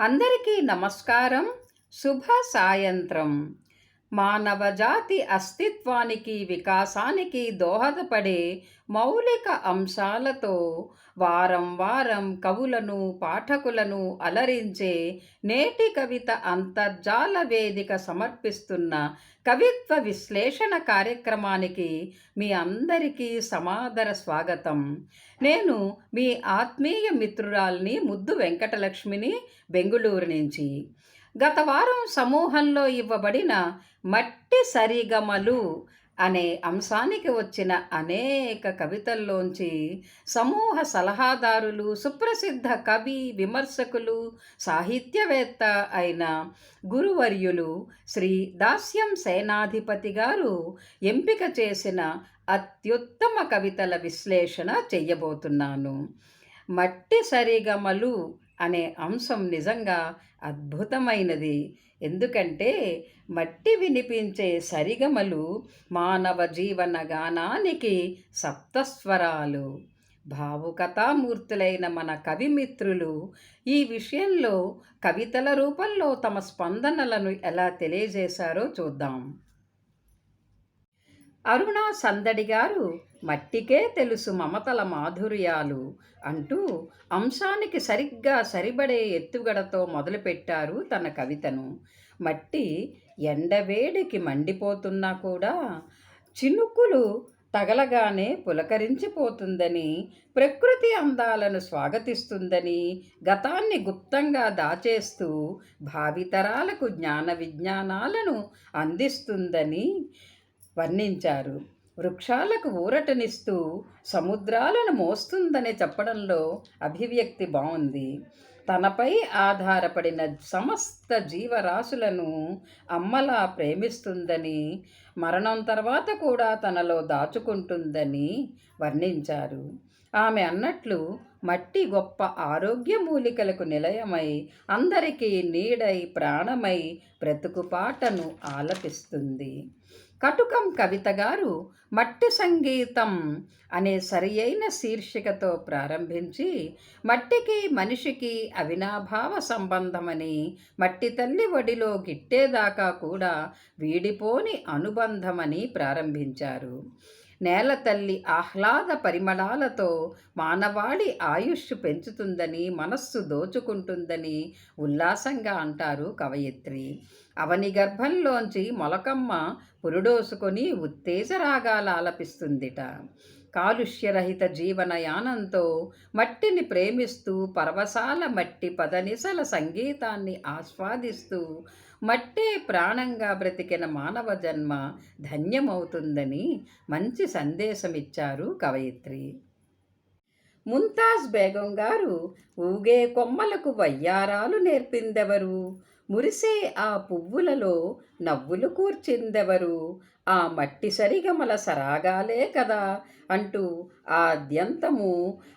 అందరికీ నమస్కారం. శుభ సాయంత్రం. మానవజాతి అస్తిత్వానికి వికాసానికి దోహదపడే మౌలిక అంశాలతో వారం వారం కవులను పాఠకులను అలరించే నేటి కవిత అంతర్జాల వేదిక సమర్పిస్తున్న కవిత్వ విశ్లేషణ కార్యక్రమానికి మీ అందరికీ సమాదర స్వాగతం. నేను మీ ఆత్మీయ మిత్రురాల్ని ముద్దు వెంకటలక్ష్మిని బెంగుళూరు నుంచి. గత వారం సమూహంలో ఇవ్వబడిన మట్టి సరిగమలు అనే అంశానికి వచ్చిన అనేక కవితల్లోంచి సమూహ సలహాదారులు సుప్రసిద్ధ కవి విమర్శకులు సాహిత్యవేత్త అయిన గురువర్యులు శ్రీ దాస్యం సేనాధిపతి గారు ఎంపిక చేసిన అత్యుత్తమ కవితల విశ్లేషణ చెయ్యబోతున్నాను మట్టి సరిగమలు అనే అంశం నిజంగా అద్భుతమైనది. ఎందుకంటే మట్టి వినిపించే సరిగమలు మానవ జీవన గానానికి సప్తస్వరాలు. భావుకథామూర్తులైన మన కవిమిత్రులు ఈ విషయంలో కవితల రూపంలో తమ స్పందనలను ఎలా తెలియజేశారో చూద్దాం. అరుణ సందడి గారు మట్టికే తెలుసు మమతల మాధుర్యాలు అంటూ అంశానికి సరిగ్గా సరిపడే ఎత్తుగడతో మొదలుపెట్టారు తన కవితను. మట్టి ఎండవేడికి మండిపోతున్నా కూడా చినుకులు తగలగానే పులకరించిపోతుందని ప్రకృతి అందాలను స్వాగతిస్తుందని గతాన్ని గుప్తంగా దాచేస్తూ భావితరాలకు జ్ఞాన విజ్ఞానాలను అందిస్తుందని వర్ణించారు. వృక్షాలకు ఊరటనిస్తూ సముద్రాలను మోస్తుందని చెప్పడంలో అభివ్యక్తి బాగుంది తనపై ఆధారపడిన సమస్త జీవరాశులను అమ్మలా ప్రేమిస్తుందని మరణం తర్వాత కూడా తనలో దాచుకుంటుందని వర్ణించారు. ఆమె అన్నట్లు మట్టి గొప్ప ఆరోగ్య మూలికలకు నిలయమై అందరికీ నీడై ప్రాణమై బ్రతుకుపాటను ఆలపిస్తుంది. కటుకం కవిత గారు మట్టి సంగీతం అనే సరియైన శీర్షికతో ప్రారంభించి మట్టికి మనిషికి అవినాభావ సంబంధమని మట్టి తల్లి ఒడిలో గిట్టేదాకా కూడా వీడిపోని అనుబంధమని ప్రారంభించారు. నేల తల్లి ఆహ్లాద పరిమళాలతో మానవాళి ఆయుష్ పెంచుతుందని మనస్సు దోచుకుంటుందని ఉల్లాసంగా అంటారు కవయిత్రి. అవని గర్భంలోంచి మొలకమ్మ పురుడోసుకొని ఉత్తేజరాగాలు ఆలపిస్తుందిట. కాలుష్యరహిత జీవనయానంతో మట్టిని ప్రేమిస్తూ పరవశాల మట్టి పదనిసల సంగీతాన్ని ఆస్వాదిస్తూ మట్టే ప్రాణంగా బ్రతికిన మానవ జన్మ ధన్యమవుతుందని మంచి సందేశమిచ్చారు కవయిత్రి. ముంతాజ్ బేగం గారు ఊగే కొమ్మలకు వయ్యారాలు నేర్పిందెవరు? మురిసే ఆ పువ్వులలో నవ్వులు కూర్చిందెవరు? ఆ మట్టి సరిగమల సరాగాలే కదా అంటూ ఆద్యంతము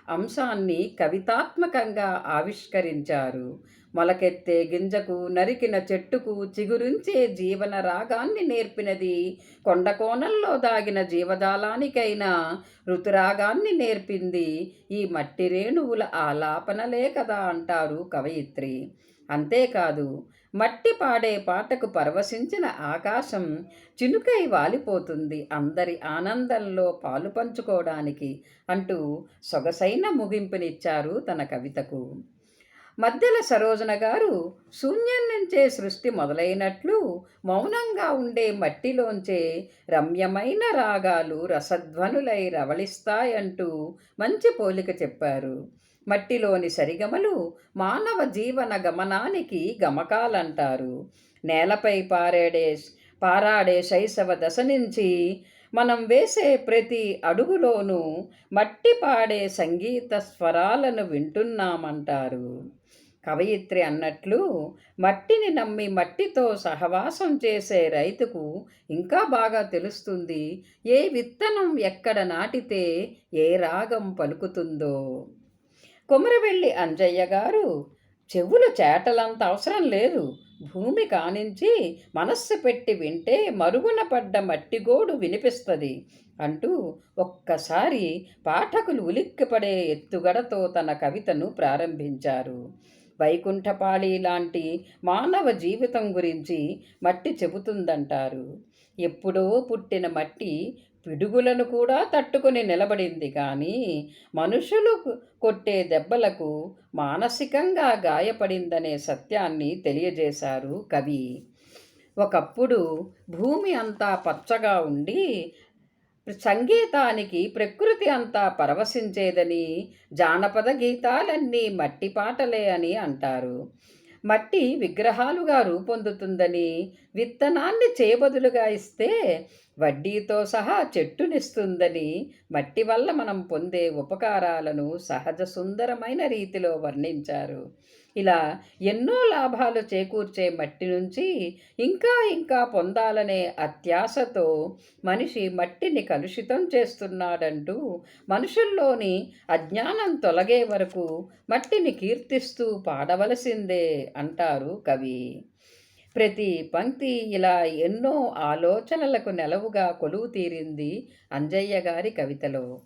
అంశాన్ని కవితాత్మకంగా ఆవిష్కరించారు. మొలకెత్తే గింజకు నరికిన చెట్టుకు చిగురించే జీవన రాగాన్ని నేర్పినది కొండకోణంలో దాగిన జీవజాలానికైనా ఋతురాగాన్ని నేర్పింది ఈ మట్టి రేణువుల ఆలాపనలే కదా అంటారు కవయిత్రి. అంతేకాదు మట్టి పాడే పాటకు పరవశించిన ఆకాశం చినుకై వాలిపోతుంది. అందరి ఆనందంలో పాలు పంచుకోవడానికి అంటూ సొగసైన ముగింపునిచ్చారు తన కవితకు. మధ్యల సరోజన గారు శూన్యం నుంచే సృష్టి మొదలైనట్లు మౌనంగా ఉండే మట్టిలోంచే రమ్యమైన రాగాలు రసధ్వనులై రవళిస్తాయంటూ మంచి పోలిక చెప్పారు. మట్టిలోని సరిగమలు మానవ జీవన గమనానికి గమకాలంటారు. నేలపై పారేడే పారాడే శైశవ దశ నుంచి మనం వేసే ప్రతి అడుగులోనూ మట్టి పాడే సంగీత స్వరాలను వింటున్నామంటారు. కవయిత్రి అన్నట్లు మట్టిని నమ్మి మట్టితో సహవాసం చేసే రైతుకు ఇంకా బాగా తెలుస్తుంది ఏ విత్తనం ఎక్కడ నాటితే ఏ రాగం పలుకుతుందో. కుమరవెల్లి అంజయ్య గారు చెవులు చేటలంత అవసరం లేదు. భూమి కానించి మనస్సు పెట్టి వింటే మరుగున పడ్డ మట్టిగోడు వినిపిస్తుంది అంటూ ఒక్కసారి పాఠకులు ఉలిక్కిపడే ఎత్తుగడతో తన కవితను ప్రారంభించారు. వైకుంఠపాళి లాంటి మానవ జీవితం గురించి మట్టి చెబుతుందంటారు. ఎప్పుడో పుట్టిన మట్టి పిడుగులను కూడా తట్టుకుని నిలబడింది కానీ మనుషులు కొట్టే దెబ్బలకు మానసికంగా గాయపడిందనే సత్యాన్ని తెలియజేశారు కవి. ఒకప్పుడు భూమి అంతా పచ్చగా ఉండి సంగీతానికి ప్రకృతి అంతా పరవశించేదని జానపద గీతాలన్నీ మట్టి పాటలే అని అంటారు. మట్టి విగ్రహాలుగా రూపొందుతుందని విత్తనాన్ని చేయబదులుగా ఇస్తే వడ్డీతో సహా చెట్టునిస్తుందని మట్టి వల్ల మనం పొందే ఉపకారాలను సహజ సుందరమైన రీతిలో వర్ణించారు. ఇలా ఎన్నో లాభాలు చేకూర్చే మట్టి నుంచి ఇంకా ఇంకా పొందాలనే అత్యాశతో మనిషి మట్టిని కలుషితం చేస్తున్నాడంటూ మనుషుల్లోని అజ్ఞానం తొలగే వరకు మట్టిని కీర్తిస్తూ పాడవలసిందే అంటారు కవి. ప్రతి పంక్తి ఇలా ఎన్నో ఆలోచనలకు నెలవుగా కొలువు తీరింది అంజయ్య గారి కవితలో.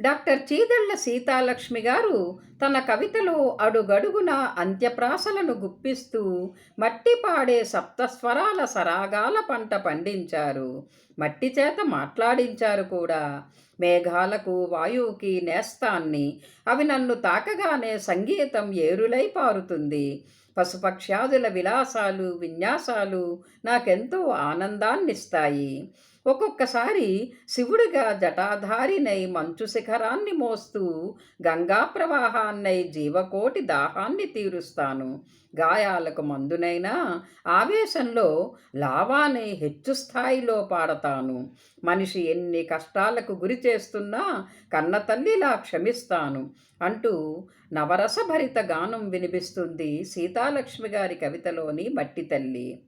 డాక్టర్ చీదళ్ళ సీతాలక్ష్మి గారు తన కవితలో అడుగడుగున అంత్యప్రాసలను గుప్పిస్తూ మట్టి పాడే సప్తస్వరాల సరాగాల పంట పండించారు. మట్టి చేత మాట్లాడించారు కూడా. మేఘాలకు వాయువుకి నేస్తాన్ని అవి నన్ను తాకగానే సంగీతం ఏరులై పారుతుంది. పశుపక్ష్యాదుల విలాసాలు విన్యాసాలు నాకెంతో ఆనందాన్నిస్తాయి. ఒక్కొక్కసారి శివుడిగా జటాధారినై మంచు శిఖరాన్ని మోస్తూ గంగా ప్రవాహాన్నై జీవకోటి దాహాన్ని తీరుస్తాను. గాయాలకు మందునైనా ఆవేశంలో లావానే హెచ్చు స్థాయిలో పాడతాను. మనిషి ఎన్ని కష్టాలకు గురి చేస్తున్నా కన్నతల్లిలా క్షమిస్తాను అంటూ నవరసభరిత గానం వినిపిస్తుంది సీతాలక్ష్మి గారి కవితలోని మట్టి తల్లి.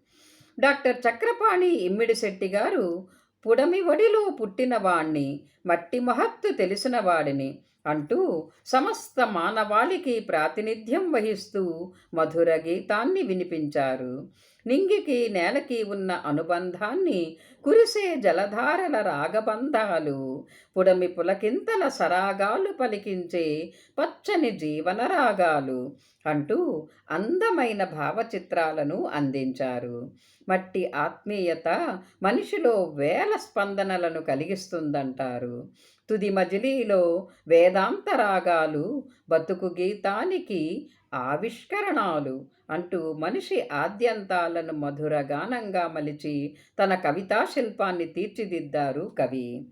డాక్టర్ చక్రపాణి ఇమ్మిడిశెట్టి గారు పుడమి ఒడిలో పుట్టినవాణ్ణి మట్టి మహత్తు తెలిసిన వాడిని అంటూ సమస్త మానవాళికి ప్రాతినిధ్యం వహిస్తూ మధుర గీతాన్ని వినిపించారు. నింగికి నేలకి ఉన్న అనుబంధాన్ని కురిసే జలధారల రాగబంధాలు పుడమి పులకింతల సరాగాలు పలికించే పచ్చని జీవన రాగాలు అంటూ అందమైన భావచిత్రాలను అందించారు. మట్టి ఆత్మీయత మనిషిలో వేల స్పందనలను కలిగిస్తుందంటారు. తుది మజిలీలో వేదాంత రాగాలు బతుకు గీతానికి ఆవిష్కరణాలు అంటూ మనిషి ఆద్యంతాలను మధుర గానంగా మలిచి తన కవితా శిల్పాన్ని తీర్చిదిద్దారు కవి.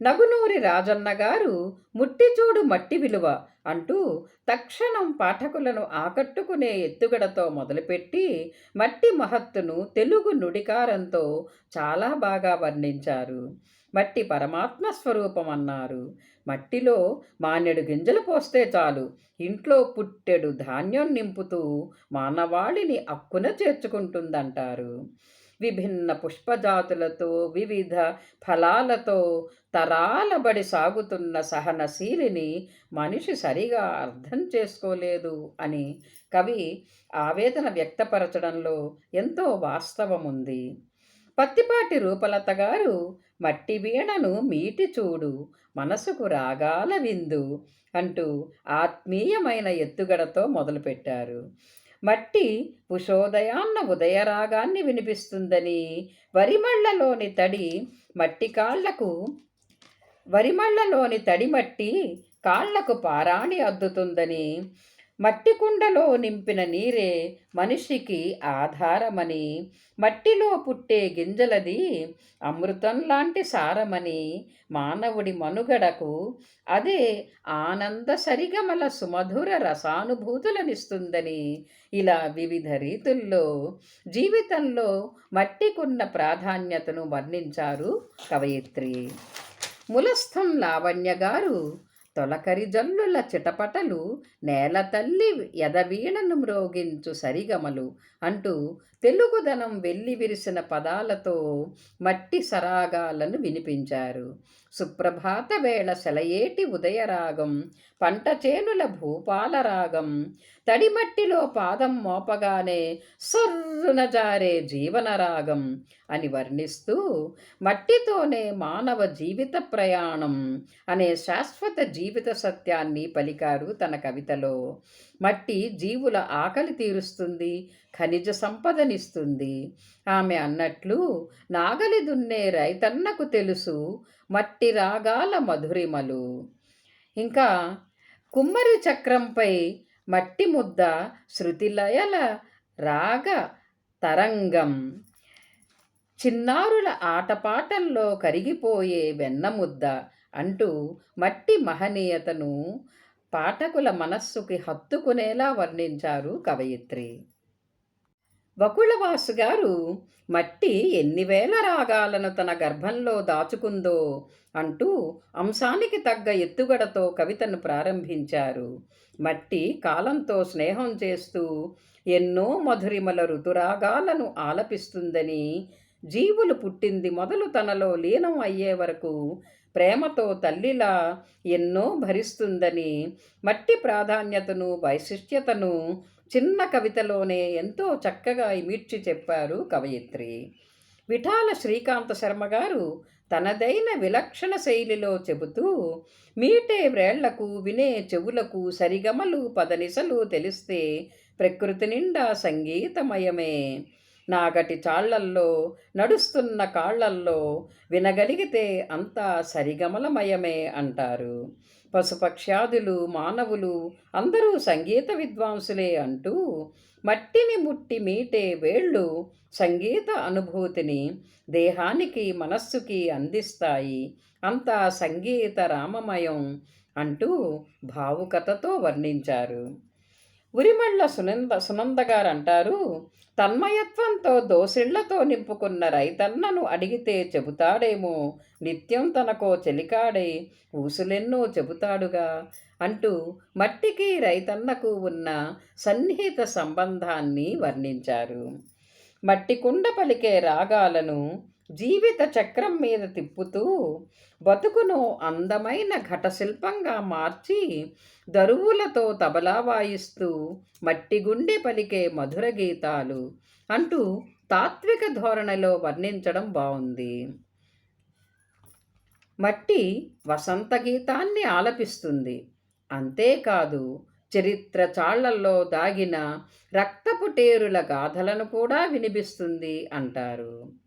నగునూరి రాజన్న గారు ముట్టిచూడు మట్టి విలువ అంటూ తక్షణం పాఠకులను ఆకట్టుకునే ఎత్తుగడతో మొదలుపెట్టి మట్టి మహత్తును తెలుగు నుడికారంతో చాలా బాగా వర్ణించారు. మట్టి పరమాత్మ స్వరూపం అన్నారు మట్టిలో మానెడు గింజలు పోస్తే చాలు. ఇంట్లో పుట్టెడు ధాన్యం నింపుతూ మానవాళిని అక్కున చేర్చుకుంటుందంటారు. విభిన్న పుష్పజాతులతో వివిధ ఫలాలతో తరాలబడి సాగుతున్న సహనశీలిని మనిషి సరిగా అర్థం చేసుకోలేదు అని కవి ఆవేదన వ్యక్తపరచడంలో ఎంతో వాస్తవముంది. పత్తిపాటి రూపలత గారు మట్టి వీణను మీటి చూడు మనసుకు రాగాల విందు అంటూ ఆత్మీయమైన ఎత్తుగడతో మొదలుపెట్టారు. మట్టి ఉషోదయాన్న ఉదయరాగాన్ని వినిపిస్తుందని వరిమళ్ళలోని తడి మట్టి కాళ్ళకు వరిమళ్ళలోని తడి మట్టి కాళ్ళకు పారాణి అద్దుతుందని మట్టి కుండలో నింపిన నీరే మనిషికి ఆధారమని మట్టిలో పుట్టే గింజలది అమృతం లాంటి సారమని మానవుడి మనుగడకు అదే ఆనంద సరిగమల సుమధుర రసానుభూతులనిస్తుందని ఇలా వివిధ రీతుల్లో జీవితంలో మట్టికున్న ప్రాధాన్యతను వర్ణించారు కవయిత్రి. ములస్థం లావణ్య గారు తొలకరి జల్లుల చిటపటలు నేల తల్లి ఎదవీణను మ్రోగించు సరిగమలు అంటూ తెలుగుదనం వెల్లి విరిసిన పదాలతో మట్టి సరాగాలను వినిపించారు. సుప్రభాత వేళ సెలయేటి ఉదయరాగం పంట చేనుల భూపాల రాగం తడిమట్టిలో పాదం మోపగానే సొర్రున జారే జీవనరాగం అని వర్ణిస్తూ మట్టితోనే మానవ జీవిత ప్రయాణం అనే శాశ్వత జీవిత సత్యాన్ని పలికారు తన కవితలో. మట్టి జీవుల ఆకలి తీరుస్తుంది ఖనిజ సంపదని సంపదనిస్తుంది ఆమె అన్నట్లు నాగలి దున్నే రైతన్నకు తెలుసు మట్టి రాగాల మధురిమలు. ఇంకా కుమ్మరి చక్రంపై మట్టి ముద్ద శృతిలయల రాగ తరంగం. చిన్నారుల ఆటపాటల్లో కరిగిపోయే వెన్నముద్ద అంటూ మట్టి మహనీయతను పాఠకుల మనస్సుకి హత్తుకునేలా వర్ణించారు కవయిత్రి. వకుళవాసు గారు మట్టి ఎన్ని వేల రాగాలను తన గర్భంలో దాచుకుందో అంటూ అంశానికి తగ్గ ఎత్తుగడతో కవితను ప్రారంభించారు. మట్టి కాలంతో స్నేహం చేస్తూ ఎన్నో మధురిమల ఋతురాగాలను ఆలపిస్తుందని జీవులు పుట్టింది మొదలు తనలో లీనం అయ్యే వరకు ప్రేమతో తల్లిలా ఎన్నో భరిస్తుందని మట్టి ప్రాధాన్యతను వైశిష్ట్యతను చిన్న కవితలోనే ఎంతో చక్కగా ఇమిడ్చి చెప్పారు కవయిత్రి. విఠాల శ్రీకాంత శర్మ గారు తనదైన విలక్షణ శైలిలో చెబుతూ మీటే వ్రేళ్ళకు వినే చెవులకు సరిగమలు పదనిసలు తెలిస్తే ప్రకృతి నిండా సంగీతమయమే. నాగటి చాళ్ళల్లో నడుస్తున్న కాళ్ళల్లో వినగలిగితే అంతా సరిగమలమయమే అంటారు. పశుపక్ష్యాదులు మానవులు అందరూ సంగీత విద్వాంసులే అంటూ మట్టిని ముట్టి మీటే వేళ్ళు సంగీత అనుభూతిని దేహానికి మనస్సుకి అందిస్తాయి. అంతా సంగీత రామమయం అంటూ భావుకతతో వర్ణించారు. ఉరిమళ్ళ సునంద సునంద గారు అంటారు తన్మయత్వంతో దోసిళ్ళతో నింపుకున్న రైతన్నను అడిగితే చెబుతాడేమో నిత్యం తనకో చెలికాడే ఊసులెన్నో చెబుతాడుగా అంటూ మట్టికి రైతన్నకు ఉన్న సన్నిహిత సంబంధాన్ని వర్ణించారు. మట్టి కుండ పలికే రాగాలను జీవిత చక్రం మీద తిప్పుతూ బతుకును అందమైన ఘటశిల్పంగా మార్చి దరువులతో తబలా వాయిస్తూ మట్టి గుండె పలికే మధుర గీతాలు అంటూ తాత్విక ధోరణిలో వర్ణించడం బాగుంది మట్టి వసంత గీతాన్ని ఆలపిస్తుంది. అంతేకాదు చరిత్ర చాళ్ళల్లో దాగిన రక్తపుటేరుల గాథలను కూడా వినిపిస్తుంది అంటారు.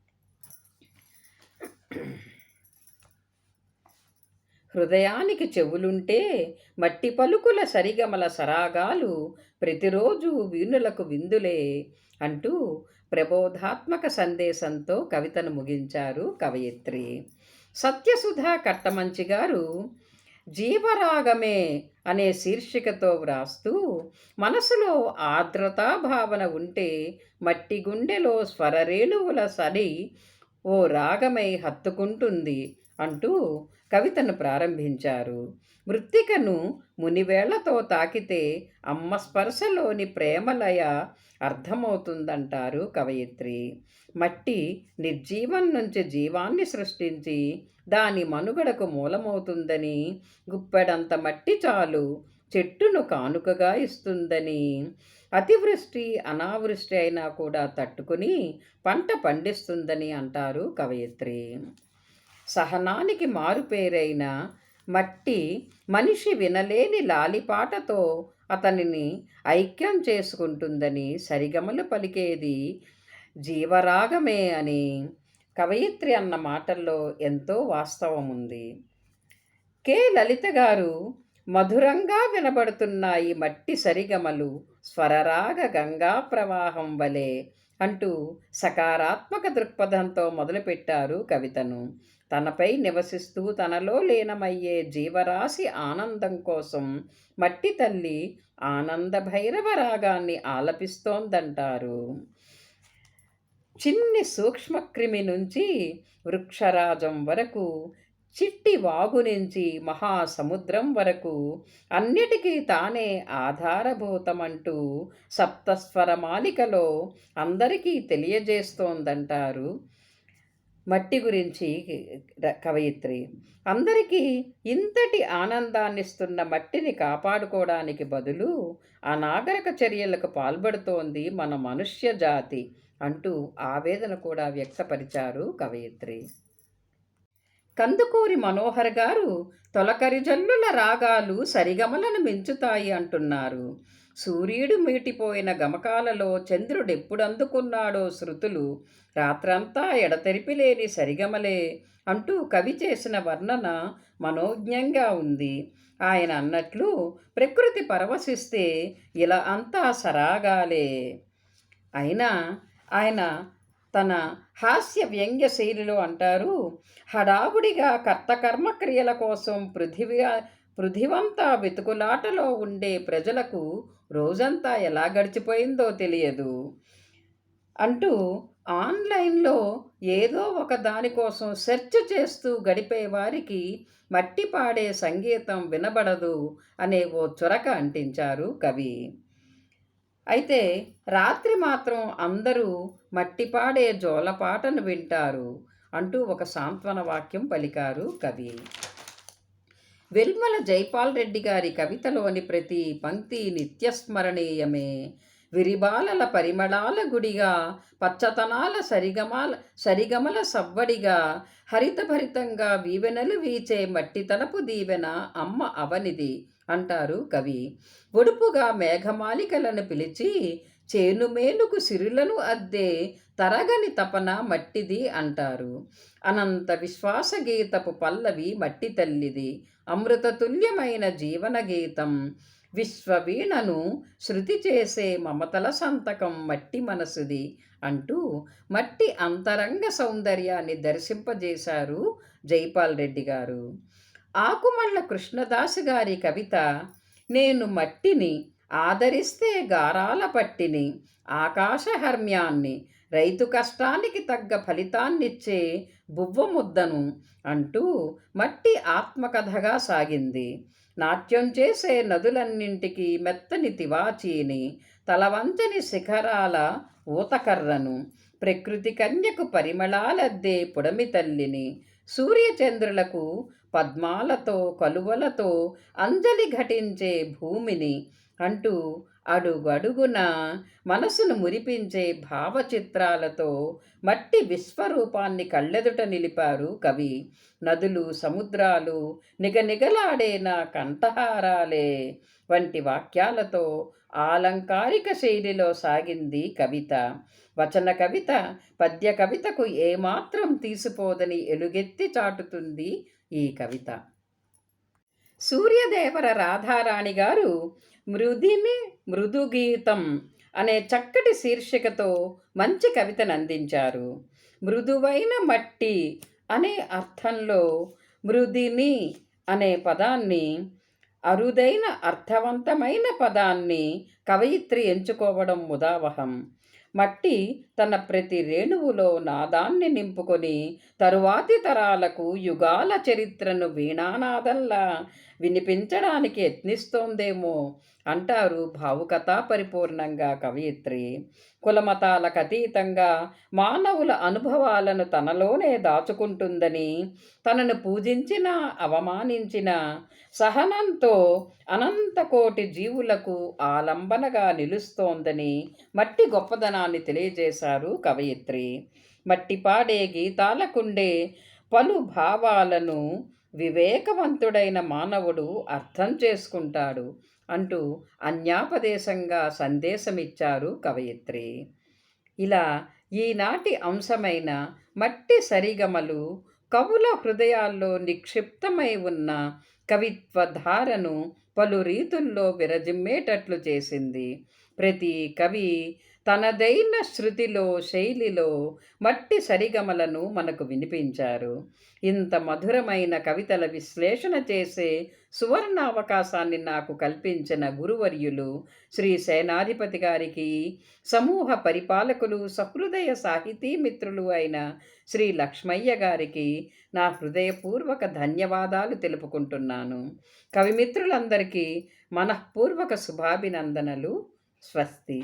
హృదయానికి చెవులుంటే మట్టి పలుకుల సరిగమల సరాగాలు ప్రతిరోజు వీణులకు విందులే అంటూ ప్రబోధాత్మక సందేశంతో కవితను ముగించారు కవయిత్రి. సత్యసుధ కట్టమంచి గారు జీవరాగమే అనే శీర్షికతో వ్రాస్తూ మనసులో ఆర్ద్రతా భావన ఉంటే మట్టి గుండెలో స్వరరేణువుల సరి ఓ రాగమై హత్తుకుంటుంది అంటూ కవితను ప్రారంభించారు. మృత్తికను మునివేళ్ళతో తాకితే అమ్మ స్పర్శలోని ప్రేమలయ అర్థమవుతుందంటారు కవయిత్రి. మట్టి నిర్జీవం నుంచి జీవాన్ని సృష్టించి దాని మనుగడకు మూలమవుతుందని గుప్పెడంత మట్టి చాలు చెట్టును కానుకగా ఇస్తుందని అతివృష్టి అనావృష్టి అయినా కూడా తట్టుకుని పంట పండిస్తుందని అంటారు కవయిత్రి. సహనానికి మారుపేరైన మట్టి మనిషి వినలేని లాలిపాటతో అతనిని ఐక్యం చేసుకుంటుందని సరిగమలు పలికేది జీవరాగమే అని కవయిత్రి అన్న మాటల్లో ఎంతో వాస్తవం ఉంది కె. లలిత గారు మధురంగా వినబడుతున్నాయి మట్టి సరిగమలు స్వరరాగ గంగా ప్రవాహం వలె అంటూ సకారాత్మక దృక్పథంతో మొదలుపెట్టారు కవితను. తనపై నివసిస్తూ తనలో లీనమయ్యే జీవరాశి ఆనందం కోసం మట్టి తల్లి ఆనంద భైరవ రాగాన్ని ఆలపిస్తోందంటారు. చిన్ని సూక్ష్మక్రిమి నుంచి వృక్షరాజం వరకు చిట్టి వాగు నుంచి మహాసముద్రం వరకు అన్నిటికీ తానే ఆధారభూతమంటూ సప్తస్వర మాలికలో అందరికీ తెలియజేస్తోందంటారు మట్టి గురించి కవయిత్రి. అందరికీ ఇంతటి ఆనందాన్నిస్తున్న మట్టిని కాపాడుకోవడానికి బదులు అనాగరిక చర్యలకు పాల్పడుతోంది మన మనుష్య జాతి అంటూ ఆవేదన కూడా వ్యక్తపరిచారు కవయిత్రి. కందుకూరి మనోహర్ గారు తొలకరి జల్లుల రాగాలు సరిగమలను మించుతాయి అంటున్నారు. సూర్యుడు మీటిపోయిన గమకాలలో చంద్రుడెప్పుడు అందుకున్నాడో శృతులు రాత్రంతా ఎడతెరిపి లేని సరిగమలే అంటూ కవి చేసిన వర్ణన మనోజ్ఞంగా ఉంది. ఆయన అన్నట్లు ప్రకృతి పరవశిస్తే ఇలా అంతా సరాగాలే. అయినా ఆయన తన హాస్య వ్యంగ్య శైలిలో అంటారు హడావుడిగా కర్తకర్మ క్రియల కోసం పృథివీ పృథివంతా వెతుకులాటలో ఉండే ప్రజలకు రోజంతా ఎలా గడిచిపోయిందో తెలియదు అంటూ ఆన్లైన్లో ఏదో ఒక దానికోసం సెర్చ్ చేస్తూ గడిపే వారికి మట్టి పాడే సంగీతం వినబడదు అనే ఓ చొరక అంటించారు కవి. అయితే రాత్రి మాత్రం అందరూ మట్టిపాడే జోలపాటను వింటారు అంటూ ఒక సాంత్వన వాక్యం పలికారు కవి. వెల్మల జైపాల్ రెడ్డి గారి కవితలోని ప్రతి పంక్తి నిత్యస్మరణీయమే. విరిబాలల పరిమళాల గుడిగా పచ్చతనాల సరిగమాల సరిగమల సవ్వడిగా హరితభరితంగా వీవెనలు వీచే మట్టి తలపు దీవెన అమ్మ అవనిది. అంటారు కవి. ఒడుపుగా మేఘమాలికలను పిలిచి చేనుమేనుకు సిరులను అద్దే తరగని తపన మట్టిది అంటారు. అనంత విశ్వాస గీతపు పల్లవి మట్టి తల్లిది. అమృతతుల్యమైన జీవన గీతం. విశ్వవీణను శృతి చేసే మమతల సంతకం మట్టి మనసుది అంటూ మట్టి అంతరంగ సౌందర్యాన్ని దర్శింపజేశారు జైపాల్ రెడ్డి గారు. ఆకుమల్ల కృష్ణదాసు గారి కవిత నేను మట్టిని ఆదరిస్తే గారాల పట్టిని ఆకాశహర్మ్యాన్ని రైతు కష్టానికి తగ్గ ఫలితాన్నిచ్చే బువ్వ ముద్దను అంటూ మట్టి ఆత్మకథగా సాగింది. నాట్యం చేసే నదులన్నింటికి మెత్తని తివాచీని తలవంచని శిఖరాల ఊతకర్రను ప్రకృతి కన్యకు పరిమళాలద్దే పుడమి తల్లిని సూర్యచంద్రులకు పద్మాలతో కలువలతో అంజలి ఘటించే భూమిని అంటూ అడుగడుగున మనసును మురిపించే భావచిత్రాలతో మట్టి విశ్వరూపాన్ని కళ్ళెదుట నిలిపారు కవి. నదులు సముద్రాలు నిగనిగలాడే నా కంఠహారాలే వంటి వాక్యాలతో ఆలంకారిక శైలిలో సాగింది కవిత. వచన కవిత పద్య కవితకు ఏమాత్రం తీసిపోదని ఎలుగెత్తి చాటుతుంది ఈ కవిత. సూర్యదేవర రాధారాణి గారు మృదిమి మృదుగీతం అనే చక్కటి శీర్షికతో మంచి కవితను అందించారు. మృదువైన మట్టి అనే అర్థంలో మృదిని అనే పదాన్ని అరుదైన అర్థవంతమైన పదాన్ని కవయిత్రి ఎంచుకోవడం ముదావహం. మట్టి తన ప్రతి రేణువులో నాదాన్ని నింపుకొని తరువాతి తరాలకు యుగాల చరిత్రను వీణానాదంలా వినిపించడానికి యత్నిస్తోందేమో అంటారు భావుకథా పరిపూర్ణంగా కవయిత్రి కులమతాలకు అతీతంగా మానవుల అనుభవాలను తనలోనే దాచుకుంటుందని తనను పూజించిన అవమానించిన సహనంతో అనంతకోటి జీవులకు ఆలంబనగా నిలుస్తోందని మట్టి గొప్పదనాన్ని తెలియజేశారు కవయిత్రి మట్టి పాడే గీతాలకుండే పలు భావాలను వివేకవంతుడైన మానవుడు అర్థం చేసుకుంటాడు అంటూ అన్యాపదేశంగా సందేశమిచ్చారు కవయిత్రి. ఇలా ఈనాటి అంశమైన మట్టి సరిగమలు కవుల హృదయాల్లో నిక్షిప్తమై ఉన్న కవిత్వ ధారను పలు రీతుల్లో విరజిమ్మేటట్లు చేసింది. ప్రతి కవి తనదైన శృతిలో శైలిలో మట్టి సరిగమలను మనకు వినిపించారు. ఇంత మధురమైన కవితల విశ్లేషణ చేసే సువర్ణ అవకాశాన్ని నాకు కల్పించిన గురువర్యులు శ్రీ సేనాధిపతి గారికి సమూహ పరిపాలకులు సహృదయ సాహితీ మిత్రులు అయిన శ్రీ లక్ష్మయ్య గారికి నా హృదయపూర్వక ధన్యవాదాలు తెలుపుకుంటున్నాను. కవిమిత్రులందరికీ మనఃపూర్వక శుభాభినందనలు. స్వస్తి.